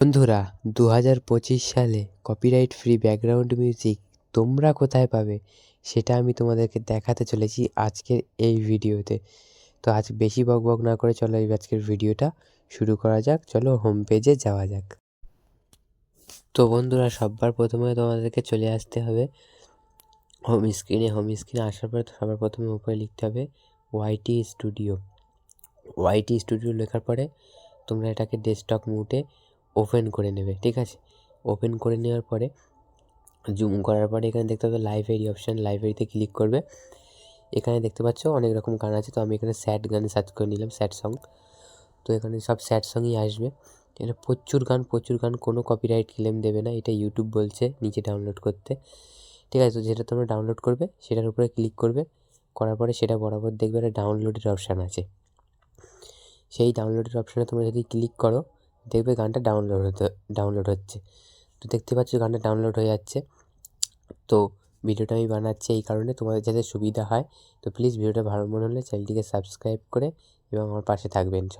বন্ধুরা দু হাজার পঁচিশ সালে কপিরাইট ফ্রি ব্যাকগ্রাউন্ড মিউজিক তোমরা কোথায় পাবে সেটা আমি তোমাদেরকে দেখাতে চলেছি আজকের এই ভিডিওতে। তো আজ বেশি বক বক না করে চলো এই আজকের ভিডিওটা শুরু করা যাক। চলো হোম পেজে যাওয়া যাক। তো বন্ধুরা সবার প্রথমে তোমাদেরকে চলে আসতে হবে। হোম স্ক্রিনে হোম স্ক্রিনে আসার পরে সবার প্রথমে উপরে লিখতে হবে ওয়াইটি স্টুডিও ওয়াইটি স্টুডিও লেখার পরে তোমরা এটাকে ডেস্কটপ মুটে ওপেন করে নেবে, ঠিক আছে? ওপেন করে নেওয়ার পরে জুম করার পরে এখানে দেখতে পাবে লাইব্রেরি অপশান লাইব্রেরিতে ক্লিক করবে। এখানে দেখতে পাচ্ছ অনেক রকম গান আছে, তো আমি এখানে স্যাড গান সার্চ করে নিলাম স্যাড সং তো এখানে সব স্যাড সংই আসবে। এখানে প্রচুর গান প্রচুর গান, কোনো কপিরাইট ক্লেম দেবে না, এটা ইউটিউব বলছে নিচে ডাউনলোড করতে। ঠিক আছে, তো যেটা তোমরা ডাউনলোড করবে, সেটার উপরে ক্লিক করবে, করার পরে সেটা বরাবর দেখবে একটা ডাউনলোডের অপশান আছে। সেই ডাউনলোডের অপশানে তোমরা যদি ক্লিক করো দেখবে গানটা ডাউনলোড হতে ডাউনলোড হচ্ছে। তো দেখতে পাচ্ছ গানটা ডাউনলোড হয়ে যাচ্ছে। তো ভিডিওটা আমি বানাচ্ছি এই কারণে তোমাদের যাতে সুবিধা হয়। তো প্লিজ ভিডিওটা ভালো মনে হলে চ্যানেলটিকে সাবস্ক্রাইব করে এবং আমার পাশে থাকবেন।